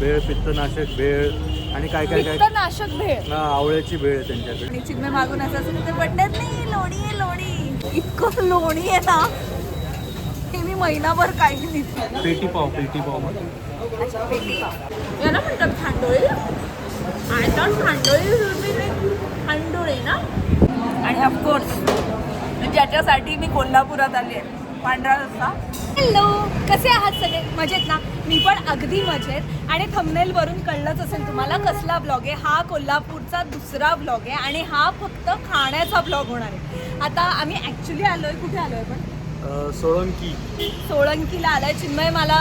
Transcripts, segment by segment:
भेळ पित्तनाशक भेळ आणि काय काय काय? पित्तनाशक भेळ. हा, आवळ्याची भेळ आहे त्यांच्याकडे. आणि चिन्मय मागून असं असं तर नाही लोणी आहे लोणी. इतकं लोणी आहे ना ते मी महिनाभर काही नाही पेटी पाव पेटी पावमध्ये. अच्छा पेटी पाव. याला म्हणतात खांडोळी. आय थॉट खांडोळी खांडोळी ना? आणि ऑफकोर्स ज्याच्यासाठी मी कोल्हापुरात आली आहे पांढरा रस्ता हॅलो कसे आहात सगळे? मजेत ना? मी पण अगदी मजेत. आणि थंबनेल वरून कळलंच असेल तुम्हाला कसला ब्लॉग आहे. हा कोल्हापूरचा दुसरा ब्लॉग आहे आणि हा फक्त खाण्याचा ब्लॉग होणार आहे. आता आम्ही ॲक्च्युली आलोय. कुठे आलोय पण अं, सोळंकी. सोळंकीला आलाय. चिन्मय मला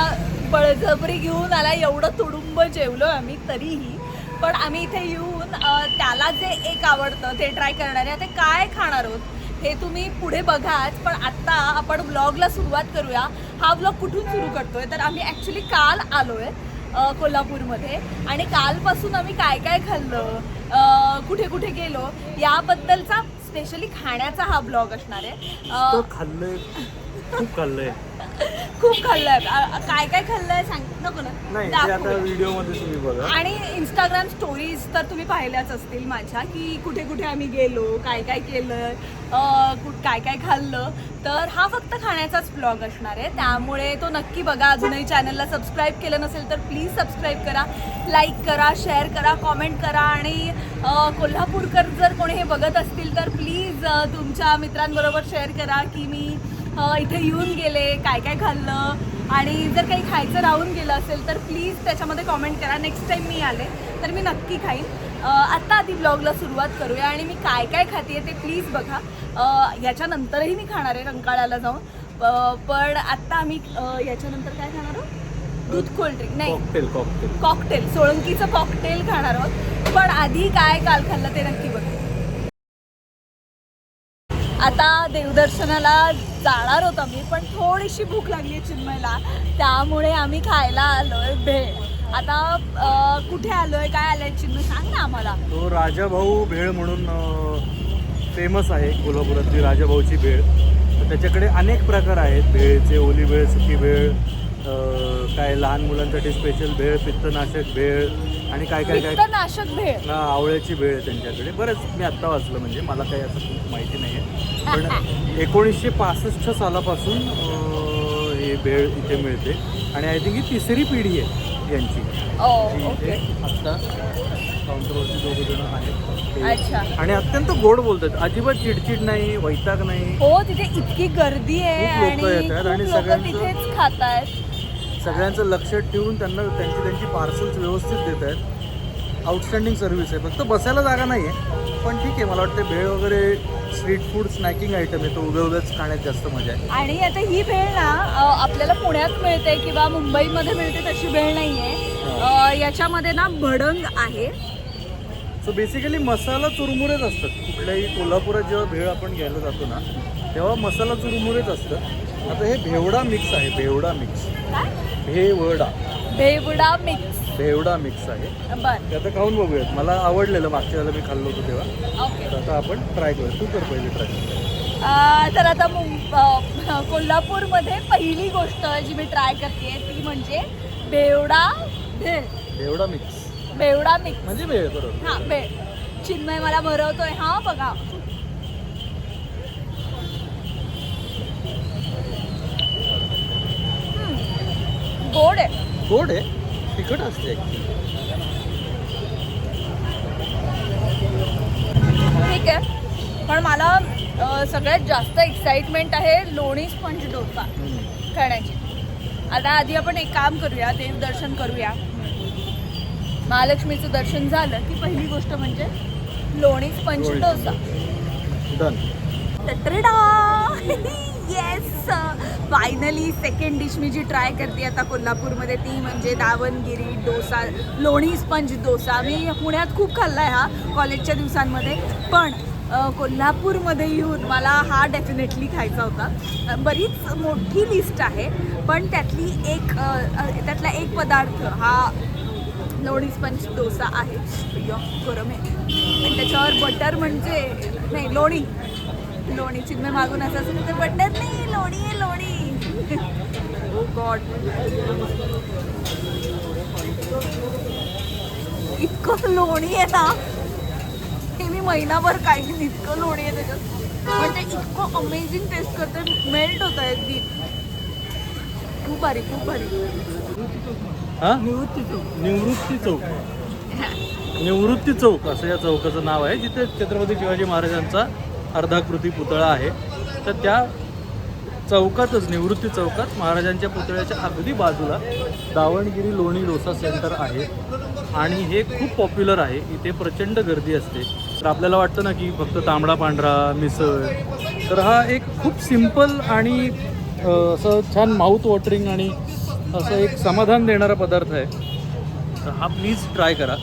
बळजबरी घेऊन आला एवढं तुडुंब जेवलो आम्ही तरीही. पण आम्ही इथे येऊन त्याला जे एक आवडतं ते ट्राय करणार आहे. आता काय खाणार आहोत? हे तुम्ही पुढे बघाच पण आत्ता आपण ब्लॉगला सुरुवात करूया. हा ब्लॉग कुठून सुरू करतोय? तर आम्ही ॲक्च्युली काल आलोय आहे कोल्हापूरमध्ये. आणि कालपासून आम्ही काय काय खाल्लं कुठे कुठे गेलो याबद्दलचा स्पेशली खाण्याचा हा ब्लॉग असणार आहे. खाल्लंय. खूप खाल्लंय. खूप खाल्लंय. काय काय खाल्लंय सांग नको ना. नाही ते व्हिडिओमध्ये तुम्ही बघा. आणि इंस्टाग्राम स्टोरीज तर तुम्ही पाहिल्याच असतील माझ्या की कुठे कुठे आम्ही गेलो काय काय केलं काय काय खाल्लं. तर हा फक्त खाण्याचाच ब्लॉग असणार आहे. त्यामुळे तो नक्की बघा. अजूनही चॅनलला सबस्क्राईब केलं नसेल तर प्लीज सबस्क्राईब करा लाईक करा शेअर करा कॉमेंट करा आणि कोल्हापूरकर जर कोणी हे बघत असतील तर प्लीज तुमच्या मित्रांबरोबर शेअर करा की मी इथे येऊन गेले काय काय खाल्लं आणि जर काही खायचं राहून गेलं असेल तर प्लीज त्याच्यामध्ये कॉमेंट करा. नेक्स्ट टाईम मी आले तर मी नक्की खाईन. आत्ता आधी ब्लॉगला सुरुवात करूया आणि मी काय काय खाते ते प्लीज बघा. याच्यानंतरही मी खाणार आहे रंकाळ्याला जाऊन. पण आत्ता आम्ही याच्यानंतर काय खाणार आहोत? दूध कोल्ड्रिंक नाही. कॉकटेल कॉकटेल कॉकटेल सोळंकीचं कॉकटेल खाणार आहोत. पण आधी काय काल खाल्लं ते नक्की बघा. आता देवदर्शनाला जाणार होतो आम्ही पण थोडीशी भूक लागली आहे चिन्मयला. त्यामुळे आम्ही खायला आलोय भेळ. आता कुठे कुठे आलोय काय आलंय चिन्मय सांग ना आम्हाला. तो राजाभाऊ भेळ म्हणून फेमस आहे कोल्हापुरातली राजाभाऊची भेळ. त्याच्याकडे अनेक प्रकार आहेत भेळचे ओली भेळ सुकी भेळ काय लहान मुलांसाठी स्पेशल भेळ पित्तनाशक भेळ आणि काय काय काय? पित्तनाशक भेळ. ना आवळ्याची भेळ आहे त्यांच्याकडे. बरंच मी आत्ता वाचलं म्हणजे मला काही असं खूप माहिती नाही आहे पण एकोणीसशे पासष्ट सालापासून अं, हे भेळ इथे मिळते. आणि आय थिंक ही तिसरी पिढी आहे यांची. ओ जी ओके. आत्ता काउंटरवरती दोघं जण आहेत. ते- अच्छा. आणि अत्यंत गोड बोलतात. अजिबात चिडचिड नाही वैताग नाही. हो तिथे इतकी गर्दी आहे खूप लोकं आणि येतात आणि खूप लोक सगळ्यांचं- तिथेच खात आहेत सगळ्यांचं लक्ष ठेवून त्यांना त्यांची त्यांची पार्सल्स व्यवस्थित देत आहेत. आउटस्टँडिंग सर्व्हिस आहे. फक्त बसायला जागा नाही आहे पण ठीक आहे मला वाटतं भेळ वगैरे स्ट्रीट फूड स्नॅकिंग आयटम आहे. तो उभ्या उभ्याच खाण्यात जास्त मजा आहे. आणि आता ही भेळ ना आपल्याला पुण्यात मिळते किंवा मुंबईमध्ये मिळते तशी भेळ नाहीये. अ, याच्यामध्ये ना भडंग आहे. सो बेसिकली मसाला चुरमुरेच असतात. कुठल्याही कोल्हापुरात जेव्हा भेळ आपण घ्यायला जातो ना तेव्हा मसाला चुरमुरेच असतं. आता हे भेवडा मिक्स आहे भेवडा मिक्स भेवडा. भेवडा मिक्स भेवडा मिक्स आहे. बर. ते आता खाऊन बघूयात. मला आवडलेलं मागच्या वेळेला मी खाल्लो होतो तेव्हा. ओके. तर आता आपण ट्राय करूया. तू कर पहिले ट्राय अ, तर आता मुं- अ, कोल्हापूरमध्ये पहिली गोष्ट जी मी ट्राय करते ती म्हणजे बेवडा भेळ. भेवडा मिक्स बेवडा मिक्स म्हणजे भेळ बरोबर. हा भेळ. चिन्मय मला भरवतोय हा बघा. गोड आहे. गोड आहे? तिखट असते. ठीक आहे. पण मला अ, सगळ्यात जास्त एक्साइटमेंट आहे लोणी स्पंज डोसा खाण्याची आता आधी आपण एक काम करूया देवदर्शन करूया. महालक्ष्मीचं दर्शन झालं की पहिली गोष्ट म्हणजे लोणी स्पंज लोणी. Dosa. Done yes finally second dish मी जी ट्राय करते आता कोल्हापूरमध्ये ती म्हणजे दावणगिरी डोसा लोणी स्पंज डोसा. मी पुण्यात खूप खाल्ला आहे हा कॉलेजच्या दिवसांमध्ये. पण कोल्हापूरमध्ये येऊन मला हा डेफिनेटली खायचा होता. बरीच मोठी लिस्ट आहे पण त्यातली एक त्यातला एक पदार्थ हा लोणी स्पंज डोसा आहे. गरम आहे. आणि त्याच्यावर बटर म्हणजे नाही लोणी. लोणी चिन्मय मागून असं असेल तर बटर नाही. लोणी आहे लोणी. Oh ओ गॉड इतकं लोणी आहे ना. हे मी महिनाभर काय इतकं लोणी आहे त्याच्यात. पण ते इतकं अमेझिंग टेस्ट करते मेल्ट होत आहे अगदी. खूप भारी खूप भारी. हा? निवृत्ती चौक. निवृत्ती चौक. निवृत्ती चौक असं या चौकाचं नाव आहे जिथे छत्रपती शिवाजी महाराजांचा अर्धाकृती पुतळा आहे. तर त्या चौकातच निवृत्ती चौकात महाराजांच्या पुतळ्याच्या अगदी बाजूला दावणगिरी लोणी डोसा सेंटर आहे. आणि हे खूप पॉप्युलर आहे. इथे प्रचंड गर्दी असते. तर आपल्याला वाटतं ना की फक्त तांबडा पांढरा मिसळ. तर हा एक खूप सिंपल आणि असं छान माउथ वॉटरिंग आणि असं एक समाधान देणारा पदार्थ आहे. तर हा प्लीज ट्राय करा.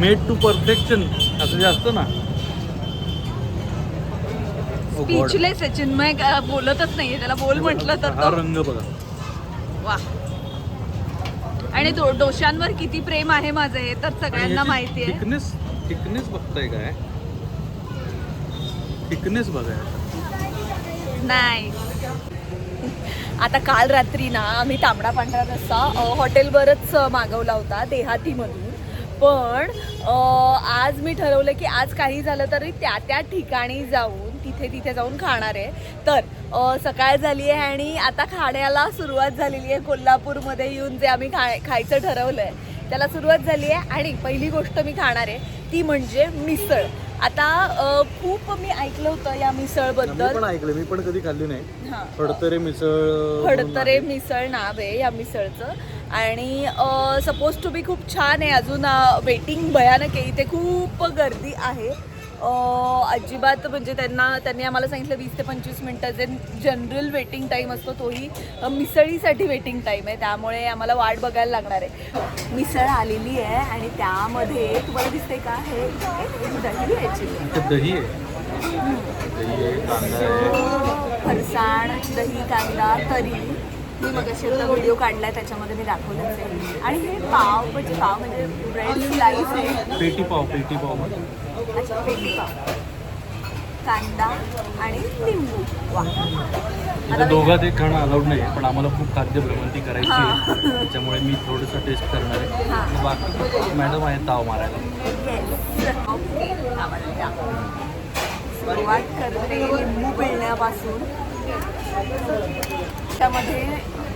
मेड टू परफेक्शन असं जे असतं ना. Oh. स्पीचलेस आहे चिन्मय काय बोलतच नाहीये त्याला बोल म्हटलं तर हा तो रंग बघा. वा. आणि डो- डोशांवर किती प्रेम आहे माझं हे तर सगळ्यांना माहिती आहे. थिकनेस थिकनेस बघताय काय? थिकनेस बघा नाही. आता काल रात्री ना आम्ही तांबडा पांढरा रस्सा हॉटेलवरच मागवला होता देहातीमधून. पण आज मी ठरवलं की आज काही झालं तरी त्या त्या ठिकाणी जाऊन तिथे तिथे जाऊन खाणार आहे. तर सकाळ झाली आहे आणि आता खाण्याला सुरुवात झालेली आहे. कोल्हापूरमध्ये येऊन जे आम्ही खा खायचं ठरवलं आहे त्याला सुरुवात झाली आहे आणि पहिली गोष्ट मी खाणार आहे ती म्हणजे मिसळ. आता खूप मी ऐकलं होतं या मिसळबद्दल. पण ऐकलं मी पण कधी खाल्ली नाही. हां. फडतरे मिसळ आहे. मिसळ नाव आहे या मिसळचं. आणि सपोज टू बी खूप छान आहे. अजून वेटिंग भयानक आहे. इथे खूप गर्दी आहे. अजिबात म्हणजे त्यांना त्यांनी आम्हाला सांगितलं वीस ते पंचवीस मिनटं. जे जनरल वेटिंग टाईम असतो तोही मिसळीसाठी वेटिंग टाईम आहे. त्यामुळे आम्हाला वाट बघायला लागणार आहे. मिसळ आलेली आहे आणि त्यामध्ये तुम्हाला दिसते का? हे दही दही आहे. फरसाण दही कांदा तरी. मी मग असे व्हिडिओ काढलाय त्याच्यामध्ये मी दाखवलंच आहे. आणि हे पाव म्हणजे पाव म्हणजे ब्रेड स्लाईस आहे. पेटी पाव पेटी पाव अच्छा पेटी पाव. कांदा आणि लिंबू. वा. इथे आता मी- दोघात एक खाणं अलाउड नाही पण आम्हाला खूप खाद्य भ्रमंती करायची आहे. त्याच्यामुळे मी थोडंसं टेस्ट करणार आहे. हां. बाकी मॅडम आहे ताव मारायला. सुरुवात करते लिंबू पिळण्यापासून. त्यामध्ये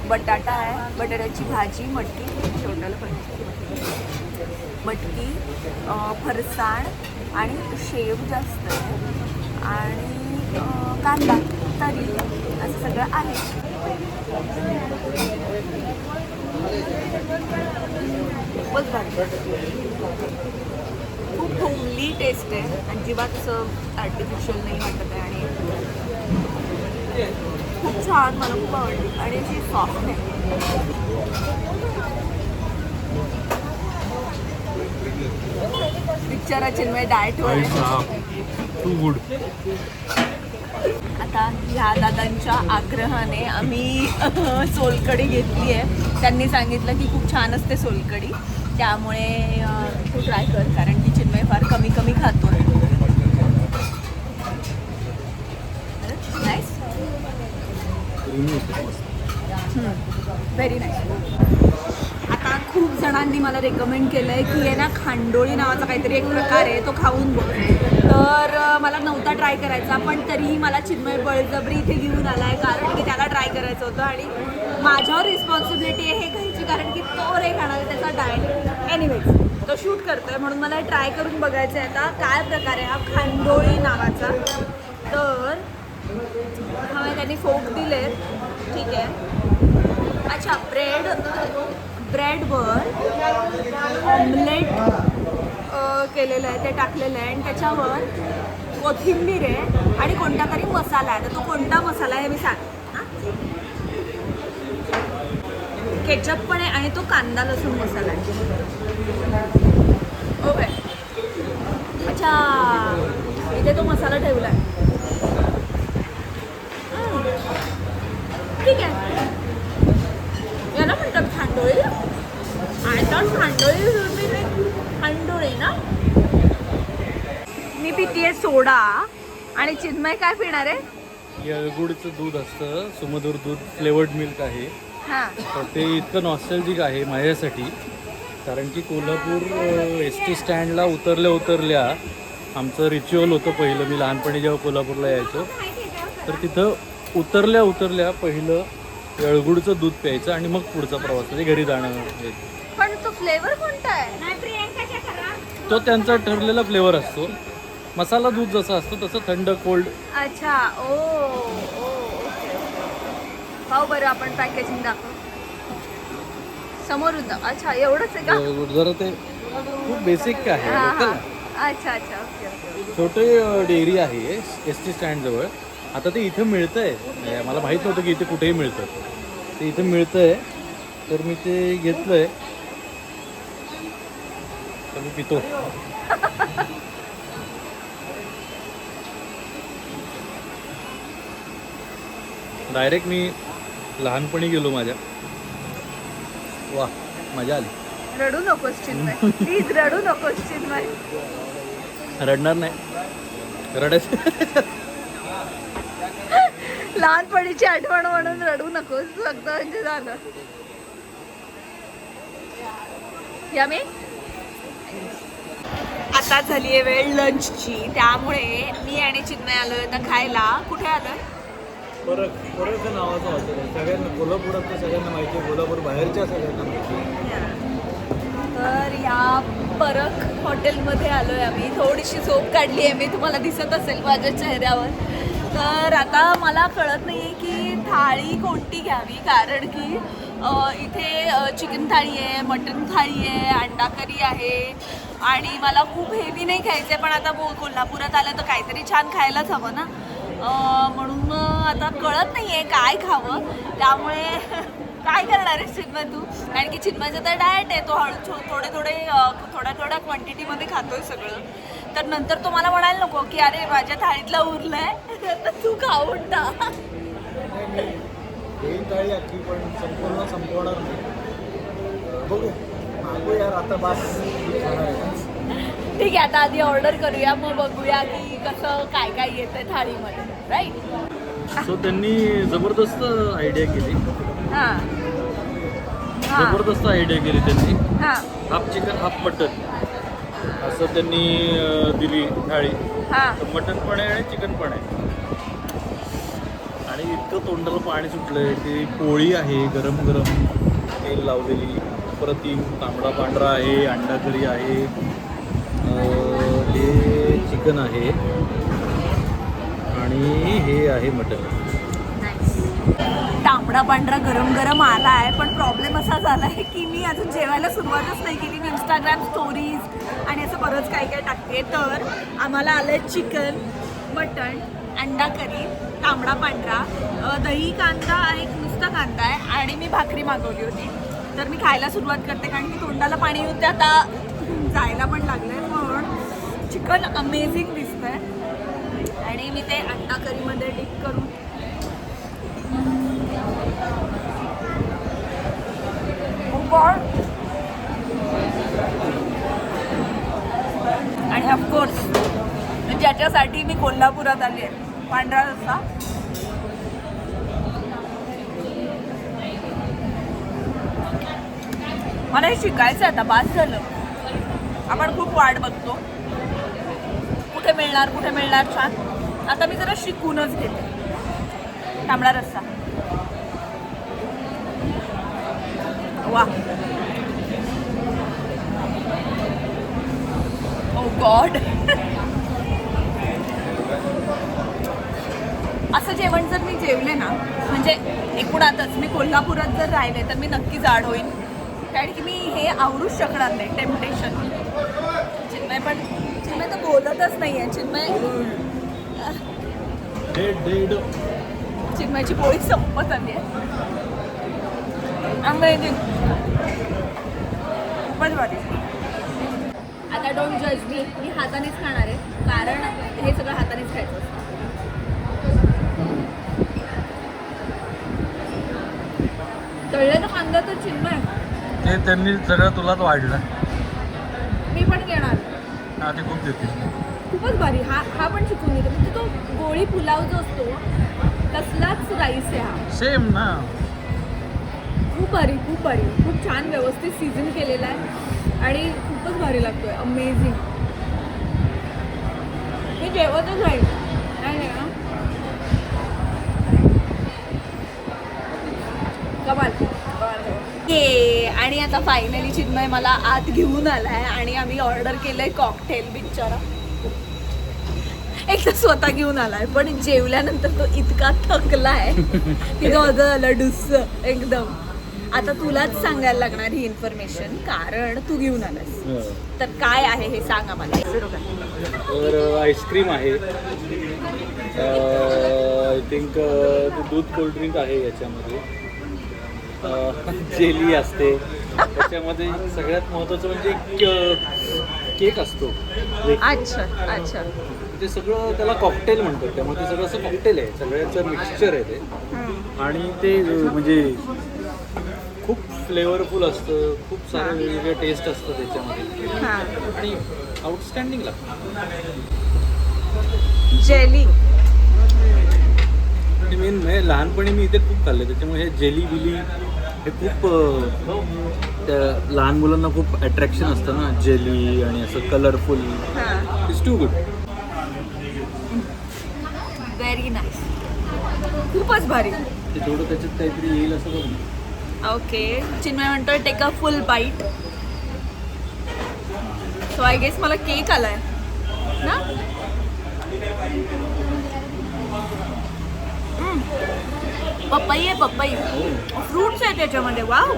बटाटा आहे बटाट्याची भाजी मटकी शेवटाला पण. मटकी फरसाण आणि शेव जास्त आहे. आणि कांदा तरी असं सगळं आहे. खूपच खूप होमली टेस्ट आहे. अजिबात असं आर्टिफिशियल नाही वाटत आहे. आणि खूप छान मला खूप आवडली. आणि अशी सॉफ्ट आहे पिक्चर चिन्मय आहे गुड आता ह्या दादांच्या आग्रहाने आम्ही सोलकडी घेतली आहे. त्यांनी सांगितलं की खूप छान असते सोलकडी त्यामुळे तू ट्राय कर कारण की चिन्मय फार कमी कमी खातो नाईस व्हेरी नाईस आता खूप जणांनी मला रेकमेंड केलं आहे की आहे ना खांडोळी नावाचा काहीतरी एक प्रकार आहे तो खाऊन बघ. तर मला नव्हता ट्राय करायचा पण तरीही मला चिन्मय बळजबरी इथे घेऊन आला आहे कारण की त्याला ट्राय करायचं होतं आणि माझ्यावर रिस्पॉन्सिबिलिटी आहे हे घ्यायची कारण की तो रे खाणार आहे त्याचा डायट एनिवेज तो शूट करतोय म्हणून मला ट्राय करून बघायचं आहे आता काय प्रकार आहे हा खांडोळी नावाचा. त्यांनी फोक दिले ठीक आहे. अच्छा ब्रेड ब्रेडवर ऑमलेट केलेलं आहे. ते टाकलेलं आहे. आणि त्याच्यावर कोथिंबीर आहे आणि कोणता तरी मसाला आहे. तर तो कोणता मसाला आहे हे मी सांग. केचप पण आहे आणि तो कांदा लसूण मसाला आहे. ओके. अच्छा. इथे तो मसाला ठेवला आहे ठीक आहे. याला म्हणतात खांडोळी. आय थॉट खांडोळी be like खांडोळी ना? मी पितीये सोडा. आणि चिन्मय काय पिणार आहे? येळगुडचं दूध असतं. सुमधुर दूध फ्लेवर्ड मिल्क आहे. हा. तर ते इतकं नॉस्टॅल्जिक आहे माझ्यासाठी. कारण की कोल्हापूर एस टी स्टँडला उतरल्या उतरल्या आमचं रिच्युअल होतं पहिलं. मी लहानपणी जेव्हा कोल्हापूरला यायचो. तर तिथं उतरल्या उतरल्या पहिलं येळगुडचं दूध प्यायचं आणि मग पुढचा प्रवास म्हणजे घरी जाणं हे. पण तो फ्लेवर कोणता आहे? तो त्यांचा ठरलेला फ्लेवर असतो. मसाला दूध जसं असतं तसं थंड कोल्ड अच्छा ओ ओ ओके पाहू बरं आपण पॅकेजिंग दाखव. समोर होतं. अच्छा एवढंच आहे का? जरा ते खूप बेसिक आहे. हा हा. अच्छा अच्छा ओके ओके छोटे डेअरी आहे एस टी स्टँडजवळ. आता ते इथं मिळतं आहे मला माहीत नव्हतं की इथे कुठेही मिळतं ते इथं मिळतं आहे तर मी ते घेतलं आहे तर मी पितो. डायरेक्ट मी लहानपणी गेलो माझ्या. वा मजा आली. रडू नकोस चिन्मय. प्लीज रडू नकोस चिन्मय. रडणार नाही. रडायचं. लहानपणीची आठवण म्हणून रडू नकोस फक्त म्हणजे झालं. यमी? आता झाली आहे वेळ लंचची त्यामुळे मी आणि चिन्मय आलोय आता खायला. कुठे आलोय परत परत नावाचं हॉटेल आहे. सगळ्यांना कोल्हापुरात तर सगळ्यांना माहिती आहे कोल्हापूर बाहेरच्या सगळ्यांना माहिती आहे. तर या परक हॉटेलमध्ये आलोय आम्ही. थोडीशी झोप काढली आहे मी. तुम्हाला दिसत असेल माझ्या चेहऱ्यावर. तर आता मला कळत नाही आहे की थाळी कोणती घ्यावी कारण की इथे चिकन थाळी आहे मटन थाळी आहे अंडा करी आहे आणि मला खूप हेवी नाही खायचं आहे पण आता बो कोल्हापुरात आलं तर काहीतरी छान खायलाच हवं ना? म्हणून मग आता कळत नाही आहे काय खावं त्यामुळे काय करणार आहे चिन्मय तू? कारण की चिन्मयचं तर डाएट आहे तो हळू थोडे थोडे थोड्या थोड्या क्वांटिटीमध्ये खातोय सगळं. तर नंतर तो मला म्हणायला नको की अरे माझ्या थाळीतलं उरलंय. तर तू खाऊन थाळी अख्खी पण संपूर्ण संपवणार नाही. बघू. मागू यार आता बास. ठीक आहे आता आधी ऑर्डर करूया मग बघूया की कसं काय काय येतंय थाळीमध्ये राईट सो त्यांनी जबरदस्त आयडिया केली. हां. हां. जबरदस्त आयडिया केली त्यांनी. हां. हाफ चिकन हाफ मटन असं त्यांनी दिली थाळी. हां. तर मटन पण आहे आणि चिकन पण आहे. आणि इतकं तोंडाला पाणी सुटलंय की पोळी आहे गरम गरम तेल लावलेली. अप्रतिम तांबडा पांढरा आहे अंडा करी आहे. हे चिकन आहे. आणि हे आहे मटन तांबडा पांढरा गरम गरम आला आहे पण प्रॉब्लेम असा झाला आहे की मी अजून जेवायला सुरुवातच नाही केली. मी इंस्टाग्राम स्टोरीज आणि असं बरंच काय काय टाकते. तर आम्हाला आलं आहे चिकन मटण अंडा करी तांबडा पांढरा दही कांदा एक नुसता कांदा आहे आणि मी भाकरी मागवली होती. तर मी खायला सुरुवात करते कारण की तोंडाला पाणी येऊन ते आता जायला पण लागलं आहे म्हणून चिकन अमेझिंग दिसतं आहे आणि मी ते अंडा करीमध्ये डिप करून आणि ऑफकोर्स ज्याच्यासाठी मी कोल्हापुरात आली आहे. पांढरा रस्सा मला हे शिकायचं आहे आता बास झालं. आपण खूप वाट बघतो. कुठे मिळणार कुठे मिळणार छान. आता मी जरा शिकूनच घेते तांबडा रस्सा वा ओ गॉड असं जेवण जर मी जेवले ना म्हणजे एकूणातच मी कोल्हापुरात जर राहिले तर मी नक्की जाड होईन. कारण की मी हे आवरूच शकणार नाही टेम्पटेशन चिन्मय पण चिन्मय तर बोलतच नाही आहे चिन्मय चिन्मयची पोळी संपत आली आहे. अमेझिंग खूपच भारी आता डोंट जज मी मी हातानेच खाणार आहे. कारण हे सगळं हातानेच खायचं असतं. तळलेलं कांदा तर चिन्मय. ते त्यांनी सगळं तुलाच वाढलं. मी पण घेणार. हा ते खूप देतील. खूपच भारी. हा हा पण शिकून घेतो. म्हणजे तो गोळी पुलाव जो असतो तसलाच राईस आहे हा. सेम ना. खूप भारी खूप भारी. खूप छान व्यवस्थित सीझन केलेला आहे. आणि खूपच भारी लागतोय. अमेझिंग हे जेवतच राहील नाही ना कमाल. आणि आता फायनली चिन्मय मला आत घेऊन आलाय आणि आम्ही ऑर्डर केलंय कॉकटेल बिचारा एकदा स्वतः घेऊन आलाय पण जेवल्यानंतर तो इतका थकलाय. तिथं माझं झालं डुस्स एकदम. आता तुलाच सांगायला लागणार ही इन्फॉर्मेशन कारण तू घेऊन आलास. तर काय आहे हे सांग आम्हाला. तर आईस्क्रीम आहे. आय थिंक दूध कोल्ड्रिंक आहे याच्यामध्ये. जेली असते. त्याच्यामध्ये सगळ्यात महत्त्वाचं म्हणजे केक असतो. अच्छा अच्छा. ते सगळं त्याला कॉकटेल म्हणतात. त्यामुळे ते सगळं असं कॉकटेल आहे. सगळ्याचं मिक्सचर आहे ते. आणि ते म्हणजे खूप फ्लेवरफुल असतं खूप सारे वेगवेगळे टेस्ट असतं त्याच्यामध्ये. हां. आणि आउटस्टँडिंग लागतं जेली. आणि मेन म्हणजे लहानपणी मी इथे खूप खाल्ले त्याच्यामुळे हे जेली बिली हे खूप अ, त्या लहान मुलांना खूप अट्रॅक्शन असतं ना जेली आणि असं कलरफुल हां. It's too good very nice खूपच भारी. ते थोडं त्याच्यात काहीतरी येईल असं बघ ना. ओके. चिन्मय म्हणतो take a full bite so I guess मला केक आलाय. ना? पपई आहे पपई. फ्रुट्स आहे त्याच्यामध्ये. वाव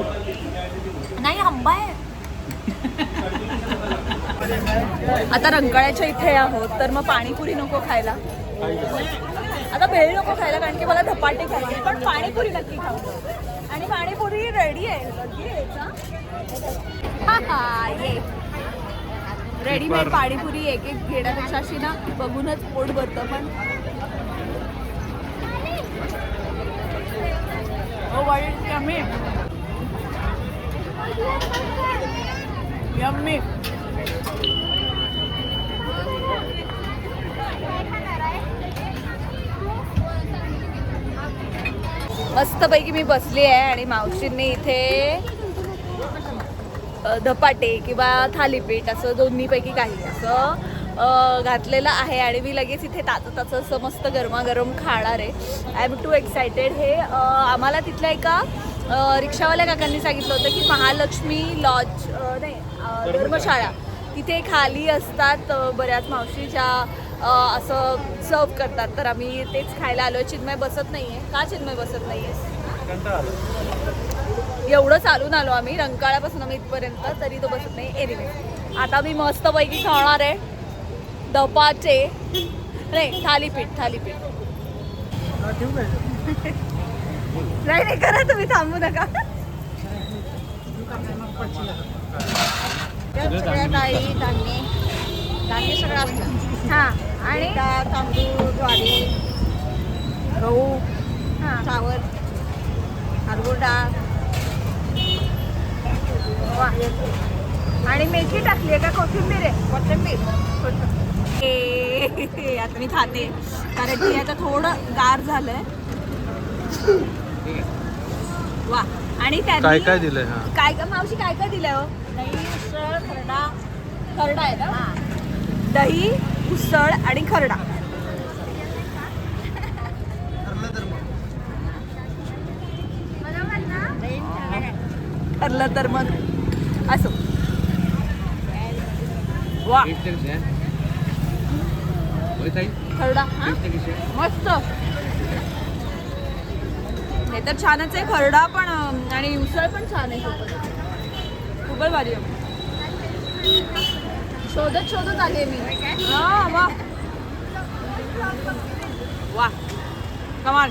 नाही आंबा आहे. आता रंकाळ्याच्या इथे आहोत तर मग पाणीपुरी नको खायला. आता भेळ नको खायला कारण की मला धपाटे खायचे पण पाणीपुरी नक्की खाऊ. आणि पाणीपुरी रेडी आहे? हा, हा, रेडीमेड पाणीपुरी एक एक घेण्यापेक्षा अशी ना बघूनच पोट भरतं पण. यम्मी यम्मी मस्तपैकी मी बसली आहे आणि मावशींनी इथे धपाटे किंवा थालीपीठ असं दोन्हीपैकी काही असं घातलेलं आहे आणि मी लगेच इथे ताचं ताचं असं मस्त गरमागरम खाणार आहे. आय एम टू एक्सायटेड हे आम्हाला तिथल्या एका रिक्षावाल्या काकांनी सांगितलं होतं की महालक्ष्मी लॉज नाही धर्मशाळा. तिथे खाली असतात बऱ्याच मावशी ज्या अ, असं सर्व करतात. तर आम्ही तेच खायला आलो चिन्मय बसत नाही आहे का चिन्मय बसत नाही आहे एवढं चालून आलो आम्ही. रंकाळ्यापासून आम्ही इथपर्यंत. तरी तो बसत नाही. एनिवे आता मी मस्तपैकी खाणार आहे. धपाचे नाही थालीपीठ थालीपीठ. नाही नाही करा तुम्ही. थांबू नका. सगळ्या डाळी धान्य. धान्य सगळं असतं. हां. आणि तांदूळ ज्वारी गहू हां. चावल हरभूर डाळ वा. आणि मेथी टाकली आहे का? कोथिंबीर आहे? कोथिंबीर. आता मी खाते. कारण की आता थोडं गार झालंय. वा. आणि त्यांनी काय काय दिलंय? हा. काय काय मावशी काय काय दिलंय हो? दही उसळ खरडा. खरडा आहे ना? दही उसळ आणि खरडा. ठरलं तर मग. असो. वा. खरडा हा? मस्त. हे तर छानच आहे खरडा पण आणि उसळ पण छान आहे. खूपच भारी आहे. शोधत शोधत आले मी. हा वा. वा. कमाल.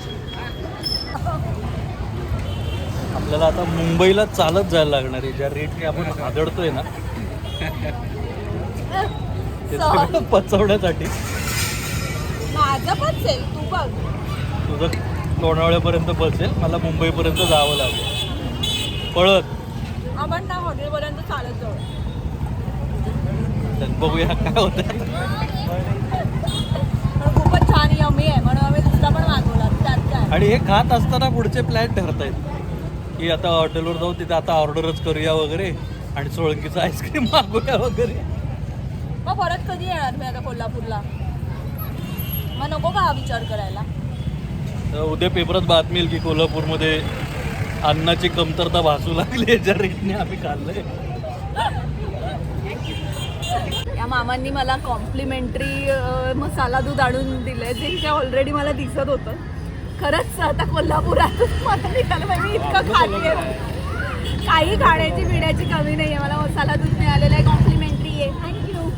आपल्याला आता मुंबईला चालत जायला लागणार आहे. ज्या रेटने आपण आदळतोय ना ते. सगळं पचवण्यासाठी. माझं तू बघ. तुझं लोणावळ्यापर्यंत बसेल मला मुंबईपर्यंत जावं लागेल. पळत. आपण त्या हॉटेलपर्यंत चालत जाऊ. बघूया काय होतं. छान यमी आहे. म्हणून आम्ही दुसरा पण मागवला. आणि हे खात असताना पुढचे प्लॅन ठरतायत. की आता हॉटेलवर जाऊ तिथे आता ऑर्डरच करूया वगैरे आणि सोळंकीचं आईस्क्रीम मागूया वगैरे. मग परत कधी येणार मी आता कोल्हापूरला? मग नको का हा विचार करायला? उद्या पेपरात बातमी येईल की कोल्हापूरमध्ये अन्नाची कमतरता भासू लागली याच्या रेटने आम्ही खाल्लंय. या मामांनी मला कॉम्प्लिमेंटरी मसाला दूध आणून दिलंय जे काय ऑलरेडी मला दिसत होतं. खरंच आता कोल्हापुरात मला निघालं पाहिजे मी इतकं खाल्ली काही खाण्याची पिण्याची कमी नाही आहे मला मसाला दूध मिळालेलं आहे कॉम्प्लिमेंटरी आहे. थँक्यू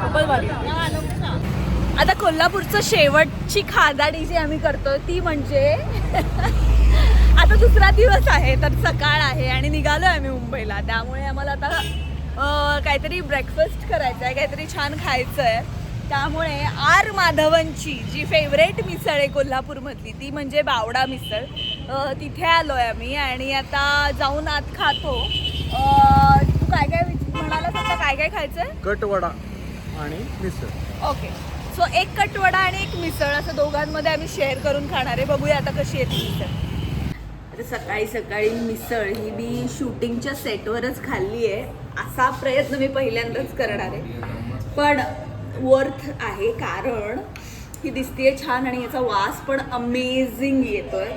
खूपच भारी आता कोल्हापूरचं शेवटची खादाडी जी आम्ही करतोय ती म्हणजे आता दुसरा दिवस आहे तर सकाळ आहे आणि निघालोय आम्ही मुंबईला. त्यामुळे आम्हाला आता काहीतरी ब्रेकफास्ट करायचं आहे काहीतरी छान खायचं आहे त्यामुळे आर माधवनची जी फेवरेट मिसळ आहे कोल्हापूरमधली ती म्हणजे बावडा मिसळ. तिथे आलोय आम्ही आणि आता जाऊन आत खातो. तू काय काय म्हणालास आता? काय काय खायचं आहे कटवडा आणि मिसळ. ओके सो एक कटवडा आणि एक मिसळ असं दोघांमध्ये आम्ही शेअर करून खाणार आहे. बघूया आता कशी येते मिसळ. आता सकाळी सकाळी मिसळ ही मी शूटिंगच्या सेटवरच खाल्ली आहे. असा प्रयत्न मी पहिल्यांदाच करणार आहे. पण वर्थ आहे कारण ही दिसतीये छान आणि याचा वास पण अमेझिंग येतोय.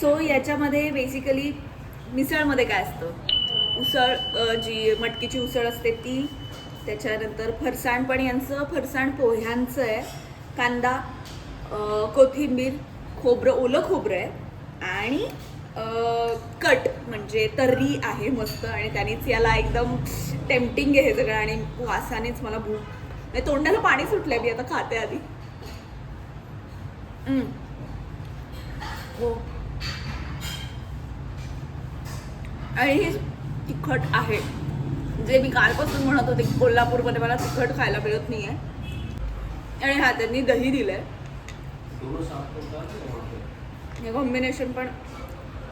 सो याच्यामध्ये बेसिकली मिसळमध्ये काय असतं? उसळ जी मटकीची उसळ असते ती त्याच्यानंतर फरसाण पण यांचं फरसाण पोह्यांचं आहे. कांदा कोथिंबीर खोबरं ओलं खोबरं आहे. आणि कट म्हणजे तर्री आहे मस्त आणि त्यानेच याला एकदम टेम्पटिंग आहे सगळं आणि वासानेच मला भूक. नाही, तोंडाला पाणी सुटलंय मी आता खाते आधी. हो. आणि हे तिखट आहे. जे मी कालपासून म्हणत होते की कोल्हापूरमध्ये मला तिखट खायला मिळत नाही आहे आणि हा त्यांनी दही दिलंय. हे कॉम्बिनेशन पण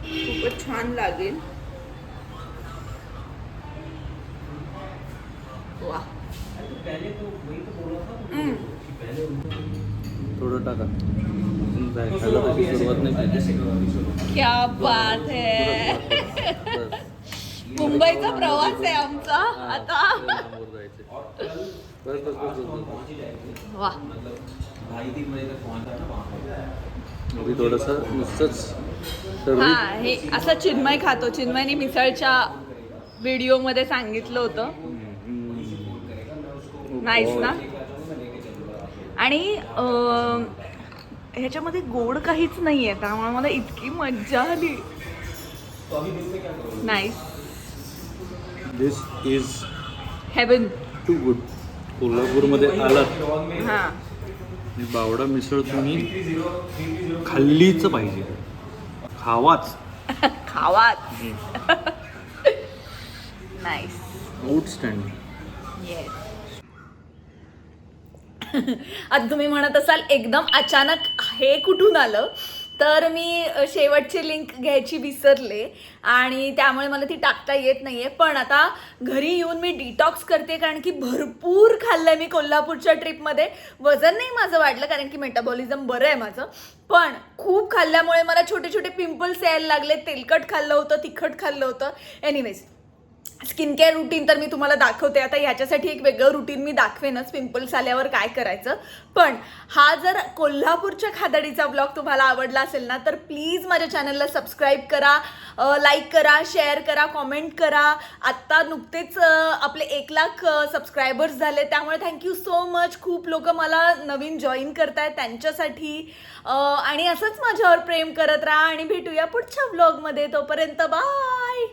खूपच छान लागेल. वा. थोडं टाका. क्या बात है. मुंबईचा प्रवास आहे आमचा. आता. वा. थोडस नुसतंच हा हे असं चिन्मय खातो. चिन्मयने मिसळच्या व्हिडिओमध्ये सांगितलं होतं. नाईस ना? आणि अं, ह्याच्यामध्ये गोड काहीच नाही आहे त्यामुळे मला इतकी मज्जा आली. Nice this is heaven too good कोल्हापूरमध्ये आलात. हां. आणि बावडा मिसळ तुम्ही खाल्लीच पाहिजे. खावाच. खावाच. नाईस आउटस्टँडिंग येस आता तुम्ही म्हणत असाल एकदम अचानक हे कुठून आलं? तर मी शेवटची लिंक घ्यायची विसरले आणि त्यामुळे मला ती टाकता येत नाही आहे पण आता घरी येऊन मी डिटॉक्स करते कारण की भरपूर खाल्लं आहे मी कोल्हापूरच्या ट्रिपमध्ये वजन नाही माझं वाढलं कारण की मेटाबॉलिझम बरं आहे माझं. पण खूप खाल्ल्यामुळे मला छोटे छोटे पिंपल्स यायला लागले. तेलकट खाल्लं होतं तिखट खाल्लं होतं. एनिवेज स्किन केअर रुटीन तर मी तुम्हाला दाखवते. आता ह्याच्यासाठी एक वेगळं रुटीन मी दाखवेनच. पिंपल्स आल्यावर काय करायचं? पण हा जर कोल्हापूरच्या खादाडीचा ब्लॉग तुम्हाला आवडला असेल ना तर प्लीज माझ्या चॅनलला सबस्क्राईब करा लाईक करा शेअर करा कॉमेंट करा. आत्ता नुकतेच आपले एक लाख सबस्क्रायबर्स झाले. त्यामुळे थँक्यू सो मच खूप लोक मला नवीन जॉईन करतायत त्यांच्यासाठी. आणि असंच माझ्यावर प्रेम करत राहा आणि भेटूया पुढच्या ब्लॉगमध्ये तोपर्यंत बाय